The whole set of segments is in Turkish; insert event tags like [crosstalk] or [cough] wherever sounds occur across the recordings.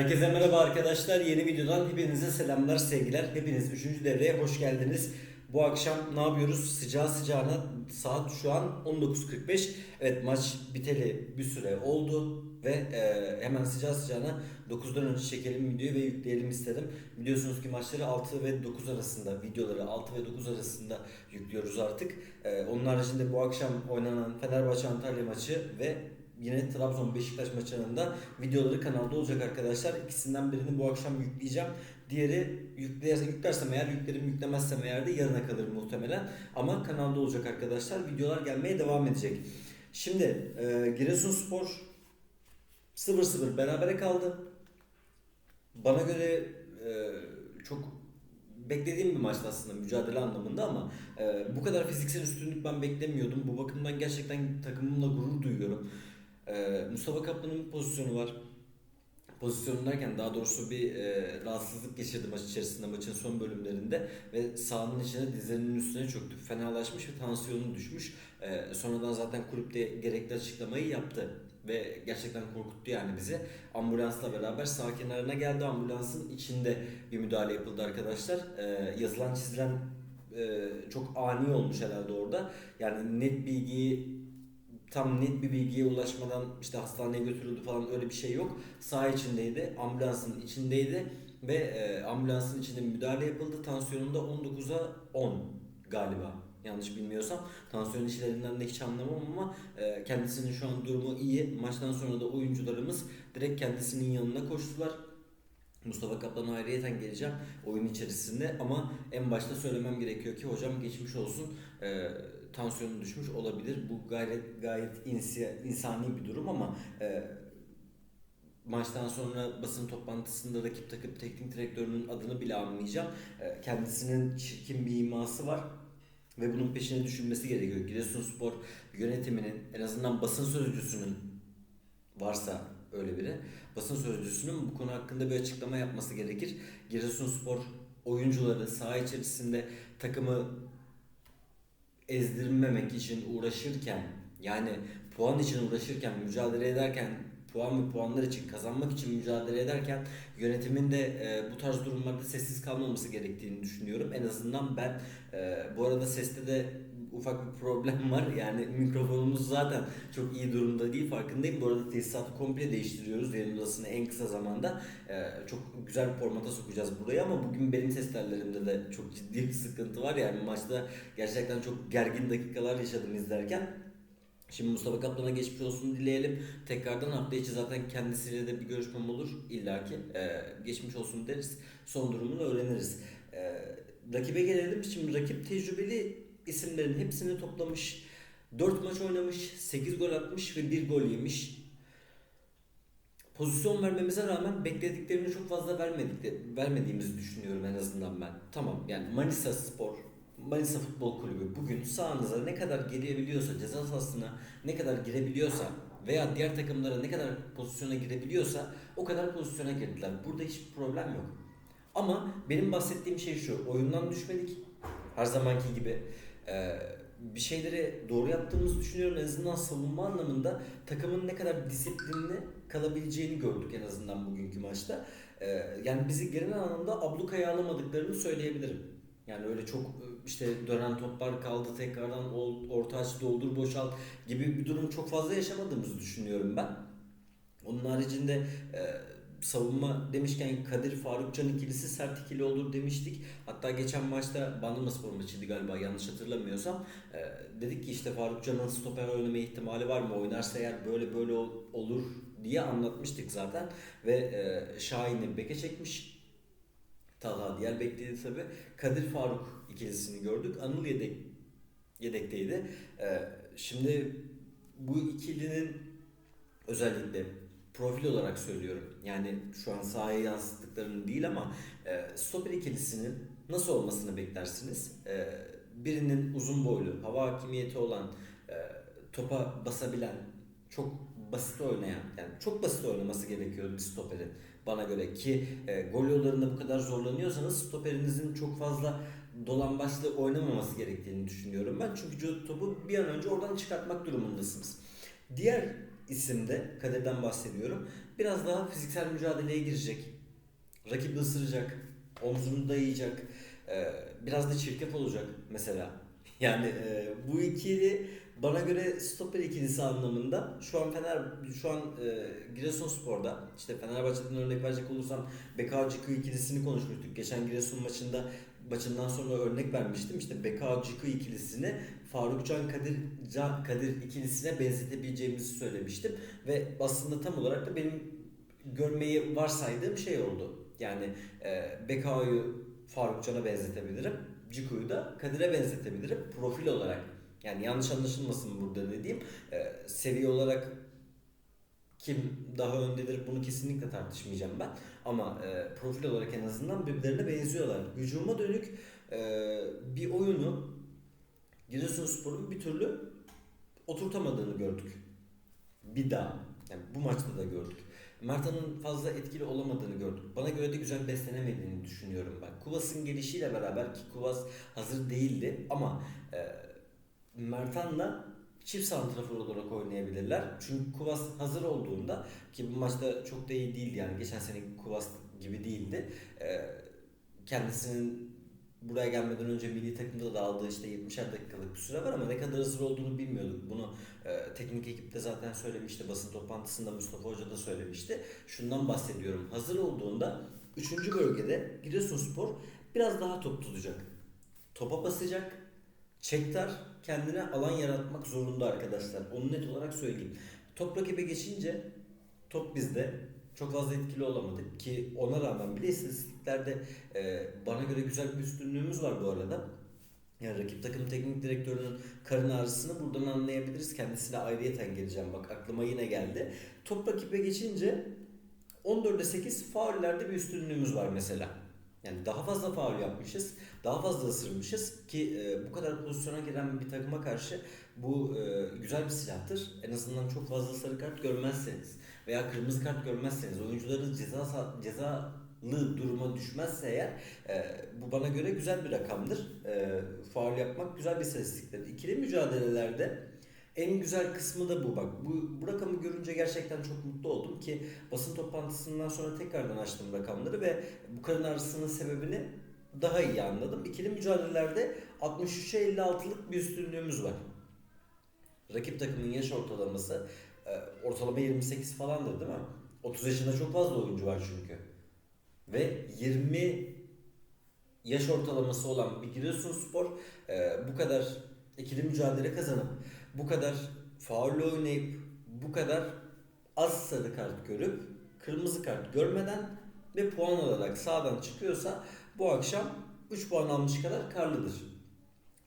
Herkese merhaba arkadaşlar. Yeni videodan hepinize selamlar, sevgiler. Hepiniz 3. devreye hoş geldiniz. Bu akşam ne yapıyoruz? Sıcağı sıcağına saat şu an 19.45. Evet maç biteli bir süre oldu ve e, hemen sıcağı sıcağına 9'dan önce çekelim videoyu ve yükleyelim istedim. Biliyorsunuz ki maçları 6 ve 9 arasında, videoları 6 ve 9 arasında yüklüyoruz artık. E, onun haricinde bu akşam oynanan Fenerbahçe Antalya maçı ve yine Trabzon Beşiktaş maçının da videoları kanalda olacak arkadaşlar. İkisinden birini bu akşam yükleyeceğim. Diğeri yüklerse, yüklersem eğer yüklerim yüklemezsem eğer de yarına kalır muhtemelen. Ama kanalda olacak arkadaşlar. Videolar gelmeye devam edecek. Şimdi e, Giresunspor 0-0 berabere kaldı. Bana göre e, çok beklediğim bir maçtı aslında mücadele anlamında ama e, bu kadar fiziksel üstünlük ben beklemiyordum. Bu bakımdan gerçekten takımımla gurur duyuyorum. E, Mustafa Kaplan'ın pozisyonu var. Pozisyonu derken daha doğrusu bir e, rahatsızlık geçirdi maç içerisinde maçın son bölümlerinde ve sahanın içine dizlerinin üstüne çöktü. Fenalaşmış ve tansiyonu düşmüş. E, sonradan zaten kulüpte gerekli açıklamayı yaptı ve gerçekten korkuttu yani bizi. Ambulansla beraber sağ kenarına geldi. Ambulansın içinde bir müdahale yapıldı arkadaşlar. E, yazılan çizilen e, çok ani olmuş herhalde orada. Yani net bilgiyi tam net bir bilgiye ulaşmadan işte hastaneye götürüldü falan öyle bir şey yok. Sağ içindeydi, ambulansın içindeydi ve e, ambulansın içinde müdahale yapıldı. Tansiyonunda 19'a 10 galiba. Yanlış bilmiyorsam. Tansiyon işlerinden de hiç anlamam ama e, kendisinin şu an durumu iyi. Maçtan sonra da oyuncularımız direkt kendisinin yanına koştular. Mustafa Kaplan'a ayrıyeten geleceğim oyun içerisinde ama en başta söylemem gerekiyor ki hocam geçmiş olsun e, tansiyonu düşmüş olabilir. Bu gayet gayet insani bir durum ama e, maçtan sonra basın toplantısında rakip takım teknik direktörünün adını bile anmayacağım. E, kendisinin çirkin bir iması var ve bunun peşine düşünmesi gerekiyor. Giresunspor yönetiminin en azından basın sözcüsünün varsa öyle biri basın sözcüsünün bu konu hakkında bir açıklama yapması gerekir. Giresunspor oyuncuları saha içerisinde takımı ezdirmemek için uğraşırken yani puan için uğraşırken mücadele ederken puan ve puanlar için kazanmak için mücadele ederken yönetimin de e, bu tarz durumlarda sessiz kalmaması gerektiğini düşünüyorum. En azından ben e, bu arada seste de ufak bir problem var. Yani mikrofonumuz zaten çok iyi durumda değil farkındayım. Bu arada tesisatı komple değiştiriyoruz. Yayın odasını en kısa zamanda. Ee, çok güzel bir formata sokacağız burayı ama bugün benim ses tellerimde de çok ciddi bir sıkıntı var. Yani maçta gerçekten çok gergin dakikalar yaşadım izlerken. Şimdi Mustafa Kaplan'a geçmiş olsun dileyelim. Tekrardan hafta içi zaten kendisiyle de bir görüşmem olur illaki. Ee, geçmiş olsun deriz. Son durumunu öğreniriz. Ee, rakibe gelelim. Şimdi rakip tecrübeli isimlerin hepsini toplamış. 4 maç oynamış, 8 gol atmış ve 1 gol yemiş. Pozisyon vermemize rağmen beklediklerini çok fazla vermedik vermediğimizi düşünüyorum en azından ben. Tamam yani Manisa Spor, Manisa Futbol Kulübü bugün sahanıza ne kadar gelebiliyorsa, ceza sahasına ne kadar girebiliyorsa veya diğer takımlara ne kadar pozisyona girebiliyorsa o kadar pozisyona girdiler. Burada hiçbir problem yok. Ama benim bahsettiğim şey şu, oyundan düşmedik. Her zamanki gibi ee, bir şeyleri doğru yaptığımızı düşünüyorum. En azından savunma anlamında takımın ne kadar disiplinli kalabileceğini gördük en azından bugünkü maçta. Ee, yani bizi genel anlamda ablukaya alamadıklarını söyleyebilirim. Yani öyle çok işte dönen toplar kaldı tekrardan orta aç doldur boşalt gibi bir durum çok fazla yaşamadığımızı düşünüyorum ben. Onun haricinde e, savunma demişken Kadir Farukcan ikilisi sert ikili olur demiştik. Hatta geçen maçta Bandırma Spor maçıydı galiba yanlış hatırlamıyorsam. E, dedik ki işte Farukcan'ın stoper oynama ihtimali var mı? Oynarsa eğer böyle böyle olur diye anlatmıştık zaten. Ve e, Şahin'i beke çekmiş. Talha diğer bekledi tabi. Kadir Faruk ikilisini gördük. Anıl yedek yedekteydi. E, şimdi bu ikilinin özellikle profil olarak söylüyorum. Yani şu an sahaya yansıttıklarını değil ama e, stoper ikilisinin nasıl olmasını beklersiniz? E, birinin uzun boylu, hava hakimiyeti olan, e, topa basabilen, çok basit oynayan, yani çok basit oynaması gerekiyor bir stoperin bana göre ki e, gol yollarında bu kadar zorlanıyorsanız stoperinizin çok fazla dolan başlı oynamaması gerektiğini düşünüyorum ben. Çünkü topu bir an önce oradan çıkartmak durumundasınız. Diğer isimde Kadir'den bahsediyorum. Biraz daha fiziksel mücadeleye girecek. Rakibi ısıracak. Omzunu dayayacak. Ee, biraz da çirkef olacak mesela. [laughs] Yani e, bu ikili bana göre stoper ikilisi anlamında şu an Fener şu an e, Giresunspor'da işte Fenerbahçe'den örnek verecek olursam Ciku ikilisini konuşmuştuk. Geçen Giresun maçında maçından sonra örnek vermiştim. İşte Beka Ciku ikilisini Faruk Can Kadir Can Kadir ikilisine benzetebileceğimizi söylemiştim ve aslında tam olarak da benim görmeyi varsaydığım şey oldu. Yani e, Beka'yı Faruk Can'a benzetebilirim. Ciku'yu da Kadir'e benzetebilirim profil olarak. Yani yanlış anlaşılmasın burada dediğim e, seviye olarak kim daha öndedir bunu kesinlikle tartışmayacağım ben. Ama e, profil olarak en azından birbirlerine benziyorlar. Hücuma dönük e, bir oyunu Giresunspor'un bir türlü oturtamadığını gördük. Bir daha. Yani bu maçta da gördük. Mert'a'nın fazla etkili olamadığını gördük. Bana göre de güzel beslenemediğini düşünüyorum ben. Kuvas'ın gelişiyle beraber ki Kuvas hazır değildi ama e, Mertan'la çift santrafor olarak oynayabilirler. Çünkü Kuvas hazır olduğunda ki bu maçta çok da iyi değildi yani geçen sene Kuvas gibi değildi. E, kendisinin buraya gelmeden önce milli takımda da aldığı işte 70'er dakikalık bir süre var ama ne kadar hazır olduğunu bilmiyorduk. Bunu e, teknik ekip de zaten söylemişti. Basın toplantısında Mustafa Hoca da söylemişti. Şundan bahsediyorum. Hazır olduğunda 3. bölgede Giresunspor biraz daha top tutacak. Topa basacak. Çektar kendine alan yaratmak zorunda arkadaşlar. Onu net olarak söyleyeyim. Top rakibe geçince top bizde çok fazla etkili olamadık ki ona rağmen bile istatistiklerde e, bana göre güzel bir üstünlüğümüz var bu arada. Yani rakip takım teknik direktörünün karın ağrısını buradan anlayabiliriz. Kendisine ayrıyeten geleceğim. Bak aklıma yine geldi. Top rakibe geçince 14'e 8 faullerde bir üstünlüğümüz var mesela. Yani daha fazla faul yapmışız. Daha fazla ısırmışız ki e, bu kadar pozisyona giren bir takıma karşı bu e, güzel bir silahtır. En azından çok fazla sarı kart görmezseniz veya kırmızı kart görmezseniz oyuncuların ceza cezalı duruma düşmezse eğer e, bu bana göre güzel bir rakamdır. E, faul yapmak güzel bir istatistiktir. İkili mücadelelerde en güzel kısmı da bu bak. Bu, bu rakamı görünce gerçekten çok mutlu oldum ki basın toplantısından sonra tekrardan açtım rakamları ve bu karın ağrısının sebebini daha iyi anladım. İkili mücadelelerde 63'e 56'lık bir üstünlüğümüz var. Rakip takımın yaş ortalaması e, ortalama 28 falandır değil mi? 30 yaşında çok fazla oyuncu var çünkü. Ve 20 yaş ortalaması olan bir Giresunspor e, bu kadar ikili mücadele kazanıp bu kadar faulle oynayıp bu kadar az sarı kart görüp kırmızı kart görmeden ve puan alarak sağdan çıkıyorsa bu akşam 3 puan almış kadar karlıdır.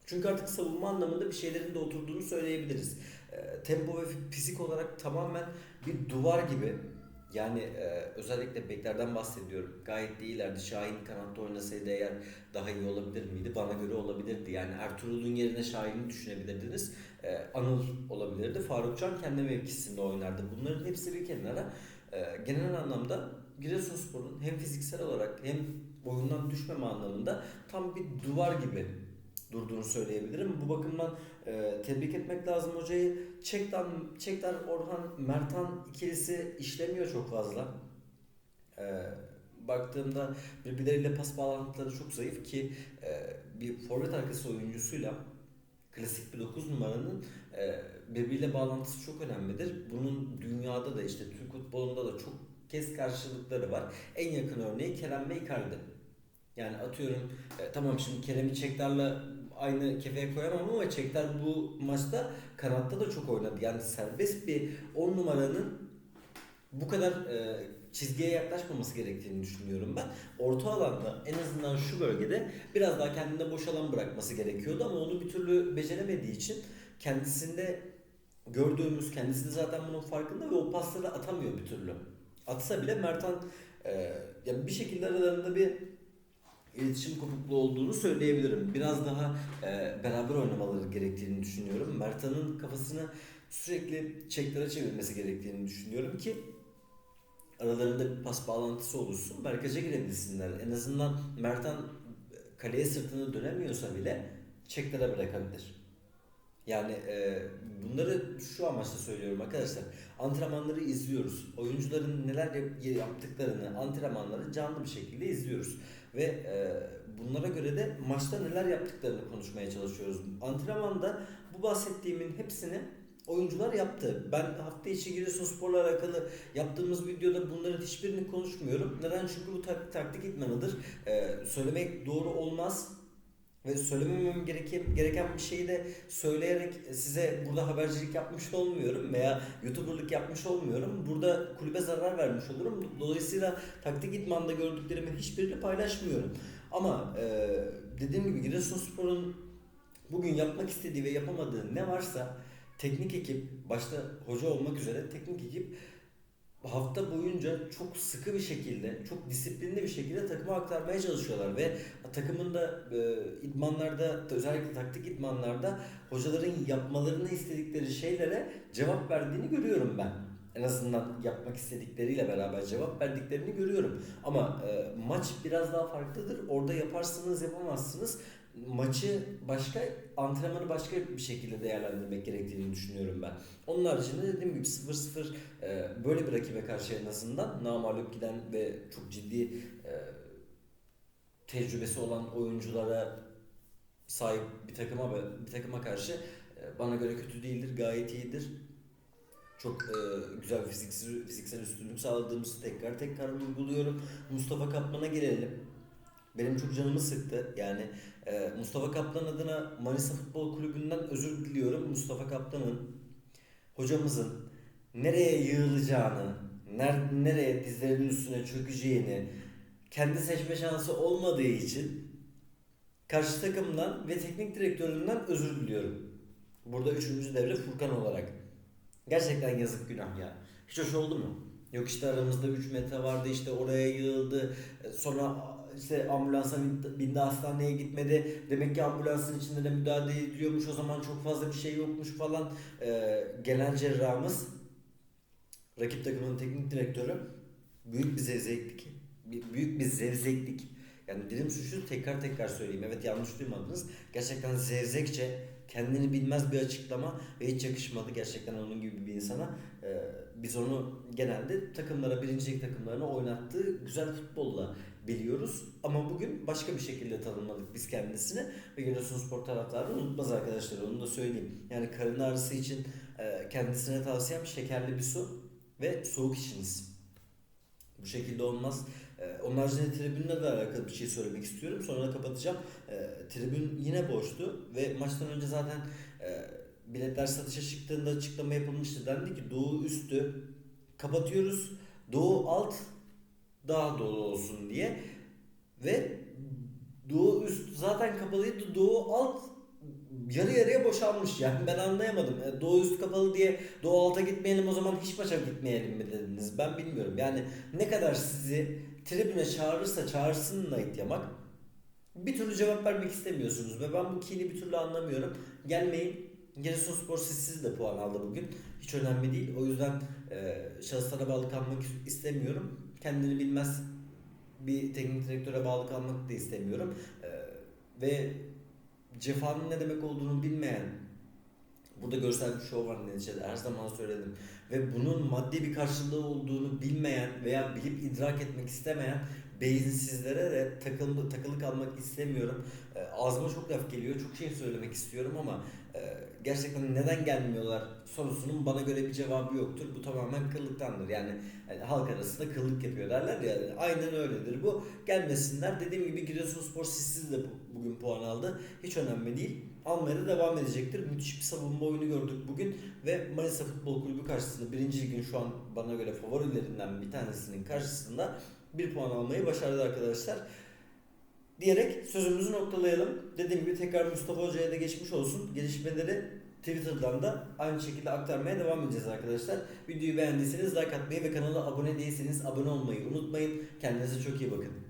Çünkü artık savunma anlamında bir şeylerin de oturduğunu söyleyebiliriz. E, tempo ve fizik olarak tamamen bir duvar gibi. Yani e, özellikle beklerden bahsediyorum. Gayet de iyilerdi. Şahin kanatta oynasaydı eğer daha iyi olabilir miydi? Bana göre olabilirdi. Yani Ertuğrul'un yerine Şahin'i düşünebilirdiniz. E, Anıl olabilirdi. Faruk Can kendi mevkisinde oynardı. Bunların hepsi bir kenara. E, genel anlamda Giresunspor'un hem fiziksel olarak hem oyundan düşmeme anlamında tam bir duvar gibi durduğunu söyleyebilirim. Bu bakımdan e, tebrik etmek lazım hocayı. Çektan, Çektan, Orhan, Mertan ikilisi işlemiyor çok fazla. E, baktığımda birbirleriyle pas bağlantıları çok zayıf ki e, bir forvet arkası oyuncusuyla klasik bir 9 numaranın e, birbiriyle bağlantısı çok önemlidir. Bunun dünyada da işte Türk futbolunda da çok kez karşılıkları var. En yakın örneği Kerem ve Icardi. Yani atıyorum e, tamam şimdi Kerem'i Çektar'la aynı kefeye koyamam ama Çekler bu maçta kanatta da çok oynadı. Yani serbest bir 10 numaranın bu kadar e, çizgiye yaklaşmaması gerektiğini düşünüyorum ben. Orta alanda en azından şu bölgede biraz daha kendine boş alan bırakması gerekiyordu ama onu bir türlü beceremediği için kendisinde gördüğümüz kendisi de zaten bunun farkında ve o pasları atamıyor bir türlü. Atsa bile Mertan e, yani bir şekilde aralarında bir iletişim kopukluğu olduğunu söyleyebilirim. Biraz daha e, beraber oynamaları gerektiğini düşünüyorum. Mertan'ın kafasını sürekli çeklere çevirmesi gerektiğini düşünüyorum ki aralarında bir pas bağlantısı oluşsun. Merkeze girebilsinler. En azından Mertan kaleye sırtını dönemiyorsa bile çeklere bırakabilir. Yani e, bunları şu amaçla söylüyorum arkadaşlar. Antrenmanları izliyoruz. Oyuncuların neler yap- yaptıklarını, antrenmanları canlı bir şekilde izliyoruz. Ve e, bunlara göre de maçta neler yaptıklarını konuşmaya çalışıyoruz. Antrenmanda bu bahsettiğimin hepsini oyuncular yaptı. Ben hafta içi Giresunspor'la alakalı yaptığımız videoda bunların hiçbirini konuşmuyorum. Neden? Çünkü bu tak- taktik idmanıdır. E, söylemek doğru olmaz. Ve söylememem gereken, gereken bir şeyi de söyleyerek size burada habercilik yapmış olmuyorum veya YouTuber'lık yapmış olmuyorum. Burada kulübe zarar vermiş olurum. Dolayısıyla taktik idmanda gördüklerimin hiçbirini paylaşmıyorum. Ama e, dediğim gibi Giresunspor'un bugün yapmak istediği ve yapamadığı ne varsa teknik ekip, başta hoca olmak üzere teknik ekip hafta boyunca çok sıkı bir şekilde, çok disiplinli bir şekilde takıma aktarmaya çalışıyorlar ve takımın da e, idmanlarda, özellikle taktik idmanlarda hocaların yapmalarını istedikleri şeylere cevap verdiğini görüyorum ben. En azından yapmak istedikleriyle beraber cevap verdiklerini görüyorum. Ama e, maç biraz daha farklıdır. Orada yaparsınız, yapamazsınız. Maçı başka, antrenmanı başka bir şekilde değerlendirmek gerektiğini düşünüyorum ben. Onun haricinde dediğim gibi 0-0 e, böyle bir rakibe karşı en azından namalup giden ve çok ciddi e, tecrübesi olan oyunculara sahip bir takıma bir takıma karşı e, bana göre kötü değildir, gayet iyidir. Çok e, güzel fiziksel, fiziksel üstünlük sağladığımızı tekrar tekrar uyguluyorum. Mustafa Kaplan'a gelelim. Benim çok canımı sıktı. Yani e, Mustafa Kaplan adına Manisa Futbol Kulübü'nden özür diliyorum. Mustafa Kaplan'ın hocamızın nereye yığılacağını, ner- nereye dizlerinin üstüne çökeceğini kendi seçme şansı olmadığı için karşı takımdan ve teknik direktöründen özür diliyorum. Burada üçüncü devre Furkan olarak. Gerçekten yazık günah ya. Hiç hoş oldu mu? Yok işte aramızda 3 metre vardı işte oraya yığıldı. E, Sonra işte ambulansa bindi- hastaneye gitmedi. Demek ki ambulansın içinde de müdahale ediliyormuş. O zaman çok fazla bir şey yokmuş falan. Ee, genel cerrahımız rakip takımın teknik direktörü büyük bir zevzeklik. Büyük bir zevzeklik. Yani dilim suçu tekrar tekrar söyleyeyim. Evet yanlış duymadınız. Gerçekten zevzekçe kendini bilmez bir açıklama ve hiç yakışmadı gerçekten onun gibi bir insana. Ee, biz onu genelde takımlara, birincilik takımlarına oynattığı güzel futbolla biliyoruz. Ama bugün başka bir şekilde tanımladık biz kendisini. Ve Giresunspor taraftarı unutmaz arkadaşlar onu da söyleyeyim. Yani karın ağrısı için e, kendisine tavsiyem şekerli bir su ve soğuk içiniz. Bu şekilde olmaz. Ee, Onun haricinde tribünle de alakalı bir şey söylemek istiyorum. Sonra kapatacağım. Ee, tribün yine boştu ve maçtan önce zaten e, biletler satışa çıktığında açıklama yapılmıştı. Dendi ki Doğu üstü kapatıyoruz. Doğu alt daha dolu olsun diye. Ve Doğu üst zaten kapalıydı. Doğu alt yarı yarıya boşalmış yani ben anlayamadım. E, Doğu üst kapalı diye Doğu alta gitmeyelim o zaman hiç maça gitmeyelim mi dediniz? Ben bilmiyorum. Yani ne kadar sizi tribüne çağırırsa çağırsın Nait Yamak bir türlü cevap vermek istemiyorsunuz ve ben bu kini bir türlü anlamıyorum. Gelmeyin. Giresunspor sizsiz de puan aldı bugün. Hiç önemli değil. O yüzden e, şahıslara bağlı kalmak istemiyorum. Kendini bilmez bir teknik direktöre bağlı kalmak da istemiyorum. E, ve cefanın ne demek olduğunu bilmeyen burada görsel bir şov var neticede her zaman söyledim ve bunun maddi bir karşılığı olduğunu bilmeyen veya bilip idrak etmek istemeyen beyinsizlere de takılı, takılı kalmak istemiyorum. E, ağzıma çok laf geliyor, çok şey söylemek istiyorum ama gerçekten neden gelmiyorlar sorusunun bana göre bir cevabı yoktur. Bu tamamen kıllıktandır. Yani, yani halk arasında kıllık yapıyor derler ya. Aynen öyledir bu. Gelmesinler. Dediğim gibi Giresunspor sizsiz de bu- bugün puan aldı. Hiç önemli değil. Almaya da devam edecektir. Müthiş bir savunma oyunu gördük bugün ve Manisa Futbol Kulübü karşısında birinci ligin şu an bana göre favorilerinden bir tanesinin karşısında bir puan almayı başardı arkadaşlar. Diyerek sözümüzü noktalayalım. Dediğim gibi tekrar Mustafa Hoca'ya da geçmiş olsun. Gelişmeleri Twitter'dan da aynı şekilde aktarmaya devam edeceğiz arkadaşlar. Videoyu beğendiyseniz like atmayı ve kanala abone değilseniz abone olmayı unutmayın. Kendinize çok iyi bakın.